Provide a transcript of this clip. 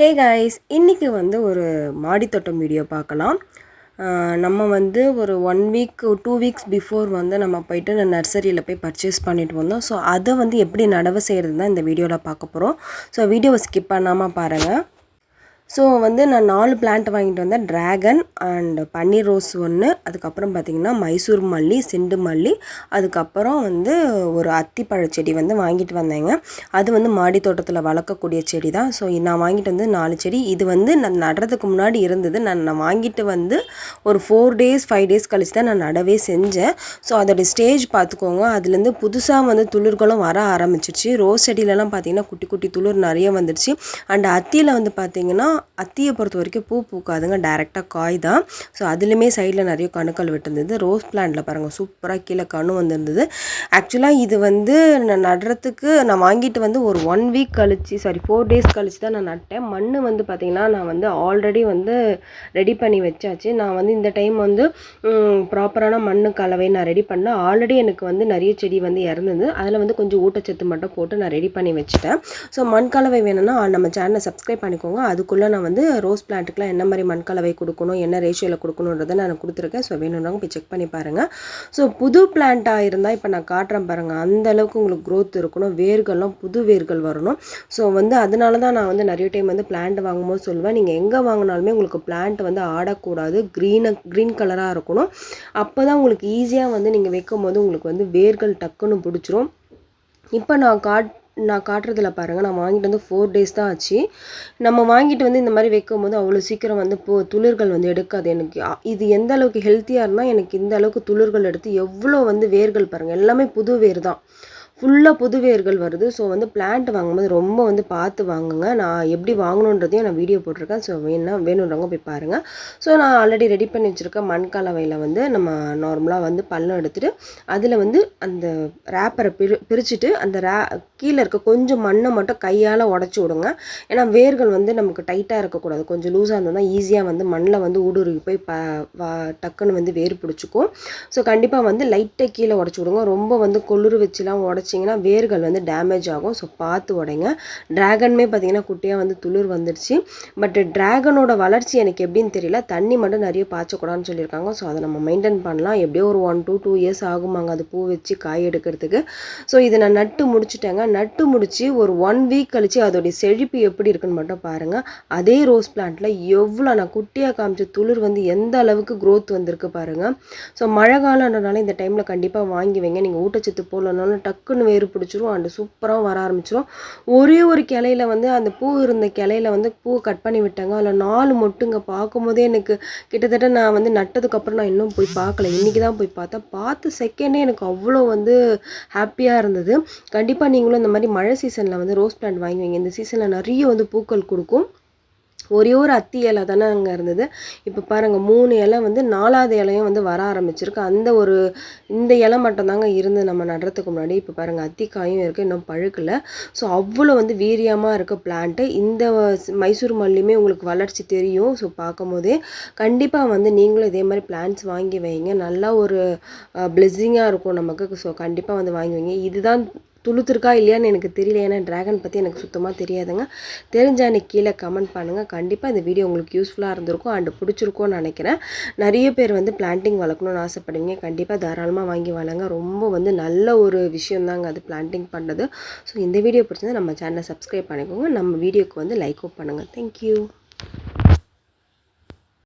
Hey guys இன்றைக்கி வந்து ஒரு மாடித்தோட்டம் வீடியோ பார்க்கலாம். நம்ம வந்து ஒரு one week two weeks before வந்து நம்ம போயிட்டு நர்சரியில் போய் பர்ச்சேஸ் பண்ணிட்டு வந்தோம். ஸோ அதை வந்து எப்படி நடவு செய்கிறது தான் இந்த வீடியோவில் பார்க்க போகிறோம் ஸோ வீடியோவை ஸ்கிப் பண்ணாமல் பாருங்கள் ஸோ வந்து நான் நாலு பிளான்ட் வாங்கிட்டு வந்தேன். ட்ராகன் அண்ட் பன்னீர் ரோஸ் ஒன்று அதுக்கப்புறம் பார்த்திங்கன்னா மைசூர் மல்லி செண்டு மல்லி. அதுக்கப்புறம் வந்து ஒரு அத்திப்பழ செடி வந்து வாங்கிட்டு வந்தேங்க. அது வந்து மாடி தோட்டத்தில் வளர்க்கக்கூடிய செடி தான் ஸோ நான் வாங்கிட்டு வந்து நாலு செடி. இது வந்து நான் நடுறதுக்கு முன்னாடி இருந்தது. நான் நான் வாங்கிட்டு வந்து ஒரு ஃபோர் டேஸ் ஃபைவ் டேஸ் கழிச்சு தான் நான் நடவே செஞ்சேன். ஸோ அதோடைய ஸ்டேஜ் பார்த்துக்கோங்க அதுலேருந்து புதுசாக வந்து துளிர்களும் வர ஆரம்பிச்சிருச்சு. ரோஸ் செடியிலலாம் பார்த்திங்கன்னா குட்டி குட்டி துளிர் நிறைய வந்துடுச்சு அண்ட் அத்தியில் வந்து பார்த்திங்கன்னா அத்தியை பொறுத்த வரைக்கும் பூ பூக்காதுங்க. டேரெக்டாக காய் தான். ஸோ அதுலேயுமே சைடில் நிறைய கணுக்கள் விட்டுருந்தது. ரோஸ் பிளான்ட்டில் பாருங்கள் சூப்பராக கீழே கணு வந்திருந்தது. ஆக்சுவலாக இது வந்து நான் நடுறதுக்கு நான் வாங்கிட்டு வந்து ஒரு ஒன் வீக் கழிச்சு சாரி ஃபோர் டேஸ் கழிச்சு தான் நான் நட்டேன். மண் வந்து பார்த்திங்கன்னா நான் வந்து ஆல்ரெடி வந்து ரெடி பண்ணி வச்சாச்சு. நான் வந்து இந்த டைம் வந்து ப்ராப்பரான மண் கலவை நான் ரெடி பண்ணேன். ஆல்ரெடி எனக்கு வந்து நிறைய செடி வந்து இறந்தது. அதில் வந்து கொஞ்சம் ஊட்டச்சத்து மட்டும் போட்டு நான் ரெடி பண்ணி வச்சுட்டேன். ஸோ மண் கலவை வேணும்னா நம்ம சேனலை சப்ஸ்கிரைப் பண்ணிக்கோங்க. அதுக்குள்ளே நான் வந்து ரோஸ் பிளான்ட்டுக்குலாம் என்ன மாதிரி மண் கலவை கொடுக்கணும் என்ன ரேஷியோவில் கொடுக்கணுன்றதை நான் கொடுத்துருக்கேன். ஸோ வேணுன்றவங்க போய் செக் பண்ணி பாருங்கள் ஸோ புது பிளான்ட்டாக இருந்தால் இப்போ நான் காட்டுறேன் பாருங்கள் அந்த அளவுக்கு உங்களுக்கு க்ரோத் இருக்கணும். வேர்கள்லாம் புது வேர்கள் வரணும். ஸோ வந்து அதனால தான் நான் வந்து நிறைய டைம் வந்து பிளான்ட் வாங்கும்போது சொல்லுவேன். நீங்கள் எங்கே வாங்கினாலுமே உங்களுக்கு பிளான்ட் வந்து ஆடக்கூடாது. க்ரீனை க்ரீன் கலராக இருக்கணும். அப்போ தான் உங்களுக்கு ஈஸியாக வந்து நீங்கள் வைக்கும் போது உங்களுக்கு வந்து வேர்கள் டக்குன்னு பிடிச்சிரும். இப்போ நான் காட் நான் காட்டுறதில் பாருங்கள் நான் வாங்கிட்டு வந்து ஃபோர் டேஸ் தான் ஆச்சு. நம்ம வாங்கிட்டு வந்து இந்த மாதிரி வைக்கும் போது அவ்வளோ சீக்கிரம் வந்து போ துளிர்கள் வந்து எடுக்காது எனக்கு. இது எந்த அளவுக்கு ஹெல்த்தியாக இருந்தால் எனக்கு இந்த அளவுக்கு துளிர்கள் எடுத்து எவ்வளோ வந்து வேர்கள் பாருங்கள் எல்லாமே புது வேர் தான். ஃபுல்லாக புது வேர்கள் வருது. ஸோ வந்து பிளான்ட் வாங்கும்போது ரொம்ப வந்து பார்த்து வாங்குங்க. நான் எப்படி வாங்கணுன்றதையும் நான் வீடியோ போட்டிருக்கேன். ஸோ வேணா வேணுன்றவங்க போய் பாருங்கள் ஸோ நான் ஆல்ரெடி ரெடி பண்ணி வச்சுருக்க மண் கலவையில் வந்து நம்ம நார்மலாக வந்து பள்ளம் எடுத்துகிட்டு அதில் வந்து அந்த ரேப்பரை பிரி பிரிச்சுட்டு அந்த ரே கீழே இருக்க கொஞ்சம் மண்ணை மட்டும் கையால் உடச்சி விடுங்க. ஏன்னா வேர்கள் வந்து நமக்கு டைட்டாக இருக்கக்கூடாது. கொஞ்சம் லூஸாக இருந்தால் தான் ஈஸியாக வந்து மண்ணில் வந்து ஊடுருவி போய் ப டக்குன்னு வந்து வேர் பிடிச்சிக்கும். ஸோ கண்டிப்பாக வந்து லைட்டாக கீழே உடச்சி விடுங்க. ரொம்ப வந்து கொளுறு வச்சுலாம் உடச்சிங்கன்னா வேர்கள் வந்து டேமேஜ் ஆகும். ஸோ பார்த்து உடைங்க. ட்ராகனுமே பார்த்தீங்கன்னா குட்டியாக வந்து துளிர் வந்துடுச்சு. பட் ட்ராகனோட வளர்ச்சி எனக்கு எப்படின்னு தெரியல. தண்ணி மட்டும் நிறைய பாய்ச்சக்கூடாதுன்னு சொல்லியிருக்காங்க. ஸோ அதை நம்ம மெயின்டைன் பண்ணலாம். எப்படியோ ஒரு ஒன் டூ டூ இயர்ஸ் ஆகுமாங்க அது பூ வச்சு காய் எடுக்கிறதுக்கு. ஸோ இதை நான் நட்டு முடிச்சிட்டேங்க. நட்டு முடித்து ஒரு ஒன் வீக் கழித்து அதோடைய செழிப்பு எப்படி இருக்குன்னு மட்டும் பாருங்கள் அதே ரோஸ் பிளான்ட்டில் எவ்வளோ நான் குட்டியாக காமிச்ச துளிர் வந்து எந்த அளவுக்கு க்ரோத் வந்திருக்கு பாருங்கள் ஸோ மழை காலன்றனால இந்த டைமில் கண்டிப்பாக வாங்கி வைங்க. நீங்கள் ஊட்டச்சத்து போடலனாலும் டக்குன்னு வேறு பிடிச்சிரும் அண்டு சூப்பராக வர ஆரம்பிச்சிரும். ஒரே ஒரு கிளையில வந்து அந்த பூ இருந்த கிளையில வந்து பூ கட் பண்ணி விட்டாங்க. அதில் நாலு மொட்டுங்க பார்க்கும்போதே எனக்கு கிட்டத்தட்ட நான் வந்து நட்டதுக்கப்புறம் நான் இன்னும் போய் பார்க்கல. இன்றைக்கி தான் போய் பார்த்தேன். பார்த்த செகண்டே எனக்கு அவ்வளோ வந்து ஹாப்பியாக இருந்தது. கண்டிப்பாக நீங்களும் இந்த மாதிரி மழை சீசனில் வந்து ரோஸ் பிளான்ட் வாங்கி வைங்க. இந்த சீசனில் நிறைய வந்து பூக்கள் கொடுக்கும். ஒரே ஒரு அத்தி இலை தானே அங்கே இருந்தது. இப்போ பாருங்கள் மூணு இலை வந்து நாலாவது இலையும் வந்து வர ஆரம்பிச்சிருக்கு. அந்த ஒரு இந்த இலை மட்டும்தாங்க இருந்து நம்ம நடுறதுக்கு முன்னாடி. இப்போ பாருங்கள் அத்திக்காயும் இருக்குது இன்னும் பழுக்கல. ஸோ அவ்வளோ வந்து வீரியமாக இருக்க பிளான்ட்டு இந்த மைசூர் மல்லியுமே உங்களுக்கு வளர்ச்சி தெரியும். ஸோ பார்க்கும்போதே கண்டிப்பாக வந்து நீங்களும் இதே மாதிரி பிளான்ஸ் வாங்கி வைங்க. நல்லா ஒரு பிளெஸ்ஸிங்காக இருக்கும் நமக்கு. ஸோ கண்டிப்பாக வந்து வாங்கி வைங்க. இதுதான் துளுத்துருக்கா இல்லையான்னு எனக்கு தெரியல. ஏன்னா ட்ராகன் பற்றி எனக்கு சுத்தமாக தெரியாதுங்க. தெரிஞ்சா எனக்கு கீழே கமெண்ட் பண்ணுங்கள் கண்டிப்பாக இந்த வீடியோ உங்களுக்கு யூஸ்ஃபுல்லாக இருந்திருக்கும் அண்ட் பிடிச்சிருக்கும்னு நினைக்கிறேன். நிறைய பேர் வந்து பிளான்டிங் வளர்க்கணும்னு ஆசைப்படுவீங்க. கண்டிப்பாக தாராளமாக வாங்கி வளங்க ரொம்ப வந்து நல்ல ஒரு விஷயந்தாங்க அது பிளான்டிங் பண்ணுறது ஸோ இந்த வீடியோ பிடிச்சிருந்தா நம்ம சேனலை சப்ஸ்கிரைப் பண்ணிக்கோங்க. நம்ம வீடியோக்கு வந்து லைக்கும் பண்ணுங்கள் தேங்க்யூ